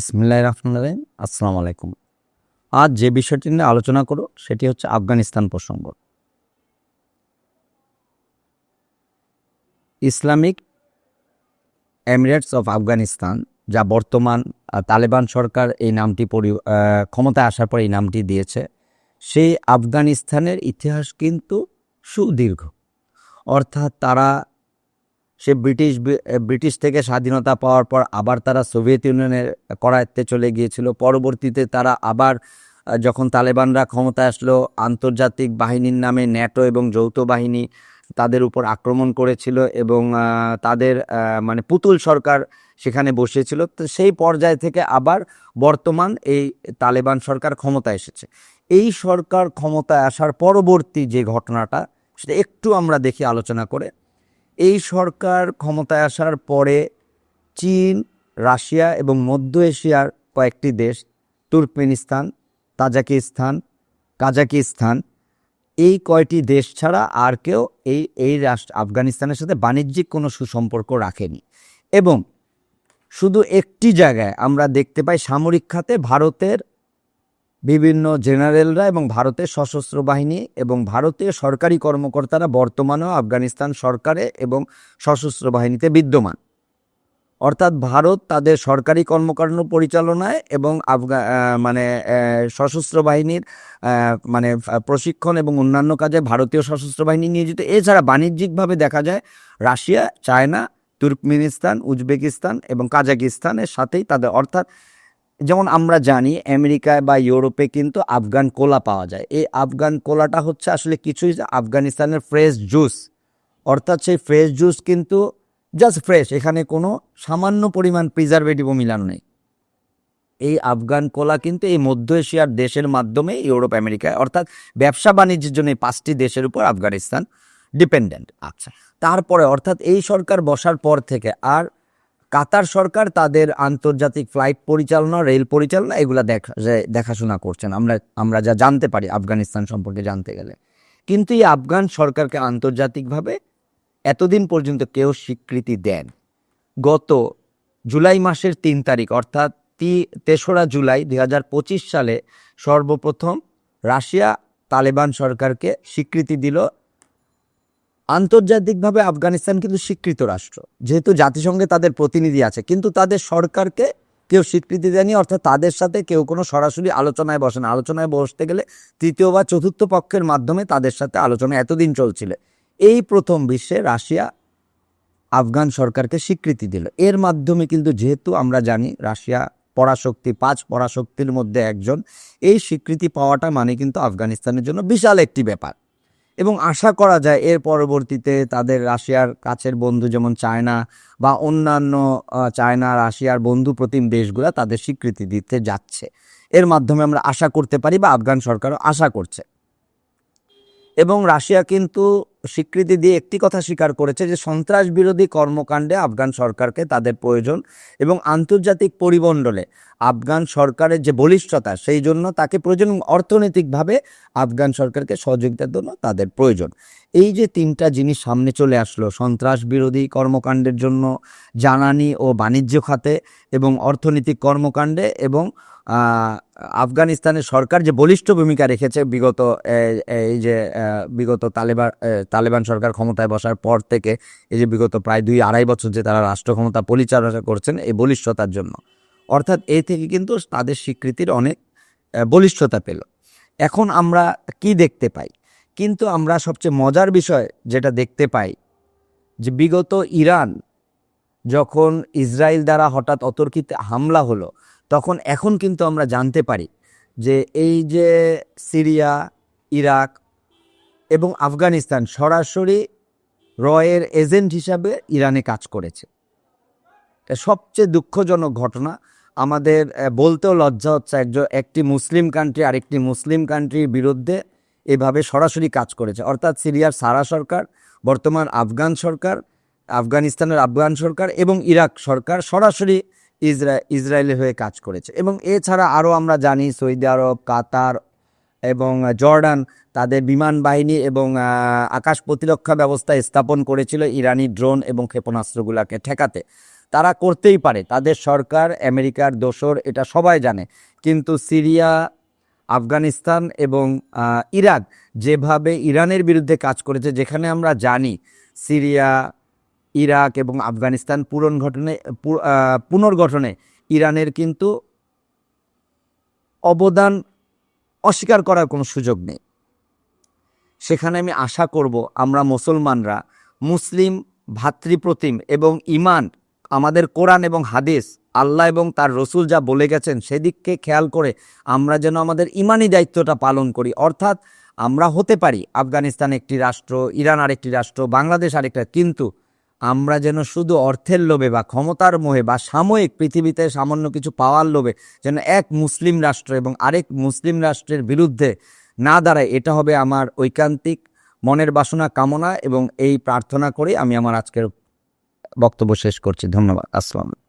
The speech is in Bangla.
ইসমিল্লাহ রহমান রহিম, আসসালামু আলাইকুম। আজ যে বিষয়টি নিয়ে আলোচনা করো সেটি হচ্ছে আফগানিস্তান প্রসঙ্গ। ইসলামিক এমিরেটস অফ আফগানিস্তান, যা বর্তমান তালেবান সরকার এই নামটি পরি ক্ষমতায় আসার পর এই নামটি দিয়েছে, সেই আফগানিস্তানের ইতিহাস কিন্তু সুদীর্ঘ। অর্থাৎ তারা সে ব্রিটিশ ব্রিটিশ থেকে স্বাধীনতা পাওয়ার পর আবার তারা সোভিয়েত ইউনিয়নের করায়ত্তে চলে গিয়েছিল। পরবর্তীতে তারা আবার যখন তালেবানরা ক্ষমতায় আসলো, আন্তর্জাতিক বাহিনীর নামে ন্যাটো এবং যৌথ বাহিনী তাদের উপর আক্রমণ করেছিল এবং তাদের মানে পুতুল সরকার সেখানে বসেছিল তো সেই পর্যায় থেকে আবার বর্তমান এই তালেবান সরকার ক্ষমতা এসেছে। এই সরকার ক্ষমতায় আসার পরবর্তী যে ঘটনাটা, সেটা একটু আমরা দেখি, আলোচনা করে। এই সরকার ক্ষমতায় আসার পরে চীন, রাশিয়া এবং মধ্য এশিয়ার কয়েকটি দেশ, তুর্কমেনিস্তান, তাজাকিস্তান, কাজাকিস্তান, এই কয়টি দেশ ছাড়া আর কেউ এই এই রাষ্ট্র, আফগানিস্তানের সাথে বাণিজ্যিক কোনো সুসম্পর্ক রাখেনি। এবং শুধু একটি জায়গায় আমরা দেখতে পাই সামরিক খাতে ভারতের বিভিন্ন জেনারেলরা এবং ভারতের সশস্ত্র বাহিনী এবং ভারতীয় সরকারি কর্মকর্তারা বর্তমানেও আফগানিস্তান সরকারে এবং সশস্ত্র বাহিনীতে বিদ্যমান। অর্থাৎ ভারত তাদের সরকারি কর্মকাণ্ড পরিচালনায় এবং আফগা মানে সশস্ত্র বাহিনীর মানে প্রশিক্ষণ এবং অন্যান্য কাজে ভারতীয় সশস্ত্র বাহিনী নিয়োজিত। এছাড়া বাণিজ্যিকভাবে দেখা যায়, রাশিয়া, চায়না, তুর্কমেনিস্তান, উজবেকিস্তান এবং কাজাকিস্তানের সাথেই তাদের, অর্থাৎ যেমন আমরা জানি আমেরিকায় বা ইউরোপে কিন্তু আফগান কোলা পাওয়া যায়। এই আফগান কোলাটা হচ্ছে আসলে কিছুই আফগানিস্তানের ফ্রেশ জুস। অর্থাৎ সেই ফ্রেশ জুস কিন্তু জাস্ট ফ্রেশ এখানে কোনো সামান্য পরিমাণ প্রিজারভেটিভও মিলানো নেই। এই আফগান কোলা কিন্তু এই মধ্য এশিয়ার দেশের মাধ্যমে ইউরোপ, আমেরিকায়, অর্থাৎ ব্যবসা বাণিজ্যের জন্য এই পাঁচটি দেশের উপর আফগানিস্তান ডিপেন্ডেন্ট আচ্ছা তারপরে অর্থাৎ এই সরকার বসার পর থেকে আর কাতার সরকার তাদের আন্তর্জাতিক ফ্লাইট পরিচালনা, রেল পরিচালনা এগুলো দেখা দেখাশোনা করছেন। আমরা আমরা যা জানতে পারি আফগানিস্তান সম্পর্কে জানতে গেলে। কিন্তু এই আফগান সরকারকে আন্তর্জাতিকভাবে এতদিন পর্যন্ত কেউ স্বীকৃতি দেন। গত জুলাই মাসের তিন তারিখ, অর্থাৎ তি, তেসরা জুলাই দু হাজার পঁচিশ সালে সর্বপ্রথম রাশিয়া তালেবান সরকারকে স্বীকৃতি দিল আন্তর্জাতিকভাবে আফগানিস্তান কিন্তু স্বীকৃত রাষ্ট্র। যেহেতু জাতিসংঘে তাদের প্রতিনিধি আছে, কিন্তু তাদের সরকারকে কেউ স্বীকৃতি দেয়নি, অর্থাৎ তাদের সাথে কেউ কোনো সরাসরি আলোচনায় বসে না। আলোচনায় বসতে গেলে তৃতীয় বা চতুর্থ পক্ষের মাধ্যমে তাদের সাথে আলোচনা এতদিন চলছিল। এই প্রথম বিশ্বে রাশিয়া আফগান সরকারকে স্বীকৃতি দিল। এর মাধ্যমে কিন্তু যেহেতু আমরা জানি রাশিয়া পরাশক্তি, পাঁচ পরাশক্তির মধ্যে একজন, এই স্বীকৃতি পাওয়াটা মানে কিন্তু আফগানিস্তানের জন্য বিশাল একটি ব্যাপার। এবং আশা করা যায় এর পরবর্তীতে তাদের রাশিয়ার কাছের বন্ধু যেমন চায়না বা অন্যান্য চায়না, রাশিয়ার বন্ধু প্রতিম দেশগুলো তাদের স্বীকৃতি দিতে যাচ্ছে। এর মাধ্যমে আমরা আশা করতে পারি বা আফগান সরকারও আশা করছে। এবং রাশিয়া কিন্তু স্বীকৃতি দিয়ে একটি কথা স্বীকার করেছে যে সন্ত্রাস বিরোধী কর্মকাণ্ডে আফগান সরকারকে তাদের প্রয়োজন এবং আন্তর্জাতিক পরিমণ্ডলে আফগান সরকারের যে বলিষ্ঠতা সেই জন্য তাকে প্রয়োজন অর্থনৈতিকভাবে আফগান সরকারকে সহযোগিতার জন্য তাদের প্রয়োজন। এই যে তিনটা জিনিস সামনে চলে আসলো সন্ত্রাস বিরোধী কর্মকাণ্ডের জন্য জ্বালানি ও বাণিজ্য খাতে এবং অর্থনৈতিক কর্মকাণ্ডে এবং আফগানিস্তানের সরকার যে বলিষ্ঠ ভূমিকা রেখেছে বিগত এই যে বিগত তালেবান এ, তালেবান সরকার ক্ষমতায় বসার পর থেকে এই যে বিগত প্রায় দুই আড়াই বছর যে তারা রাষ্ট্র ক্ষমতা পরিচালনা করছেন এই বলিষ্ঠতার জন্য। অর্থাৎ এই থেকে কিন্তু তাদের স্বীকৃতির অনেক বলিষ্ঠতা পেল। এখন আমরা কি দেখতে পাই? কিন্তু আমরা সবচেয়ে মজার বিষয় যেটা দেখতে পাই, যে বিগত ইরান যখন ইসরায়েল দ্বারা হঠাৎ অতর্কিত হামলা হলো, তখন এখন কিন্তু আমরা জানতে পারি যে এই যে সিরিয়া, ইরাক এবং আফগানিস্তান সরাসরি রয়ের এজেন্ট হিসাবে ইরানে কাজ করেছে। সবচেয়ে দুঃখজনক ঘটনা। আমাদের বলতেও লজ্জা হচ্ছে একজন, একটি মুসলিম কান্ট্রি আরেকটি মুসলিম কান্ট্রির বিরুদ্ধে এভাবে সরাসরি কাজ করেছে। অর্থাৎ সিরিয়ার সারা সরকার, বর্তমান আফগান সরকার, আফগানিস্তানের আফগান সরকার এবং ইরাক সরকার সরাসরি ইসরা ইসরায়েলের হয়ে কাজ করেছে। এবং এছাড়া আরও আমরা জানি সৌদি আরব, কাতার এবং জর্ডান তাদের বিমান বাহিনী এবং আকাশ প্রতিরক্ষা ব্যবস্থা স্থাপন করেছিল ইরানি ড্রোন এবং ক্ষেপণাস্ত্রগুলোকে ঠেকাতে। তারা করতেই পারে, তাদের সরকার, আমেরিকার দোসর, এটা সবাই জানে। কিন্তু সিরিয়া, আফগানিস্তান এবং ইরাক যেভাবে ইরানের বিরুদ্ধে কাজ করেছে, যেখানে আমরা জানি সিরিয়া, ইরাক এবং আফগানিস্তান পূরণ ঘটনে পুনর্গঠনে ইরানের কিন্তু অবদান অস্বীকার করার কোনো সুযোগ নেই। সেখানে আমি আশা করব আমরা মুসলমানরা, মুসলিম ভাতৃপ্রতিম এবং ইমান আমাদের কোরআন এবং হাদিস, আল্লাহ এবং তার রসুল যা বলে গেছেন সেদিককে খেয়াল করে আমরা যেন আমাদের ইমানি দায়িত্বটা পালন করি। অর্থাৎ আমরা হতে পারি আফগানিস্তান একটি রাষ্ট্র, ইরান আরেকটি রাষ্ট্র, বাংলাদেশ আরেকটা, কিন্তু আমরা যেন শুধু অর্থের লোভে বা ক্ষমতার মোহে বা সাময়িক পৃথিবীতে সামান্য কিছু পাওয়ার লোভে যেন এক মুসলিম রাষ্ট্র এবং আরেক মুসলিম রাষ্ট্রের বিরুদ্ধে না দাঁড়ায়, এটা হবে আমার ঐকান্তিক মনের বাসনা, কামনা এবং এই প্রার্থনা করে আমি আমার আজকের বক্তব্য শেষ করছি। ধন্যবাদ। আসসালাম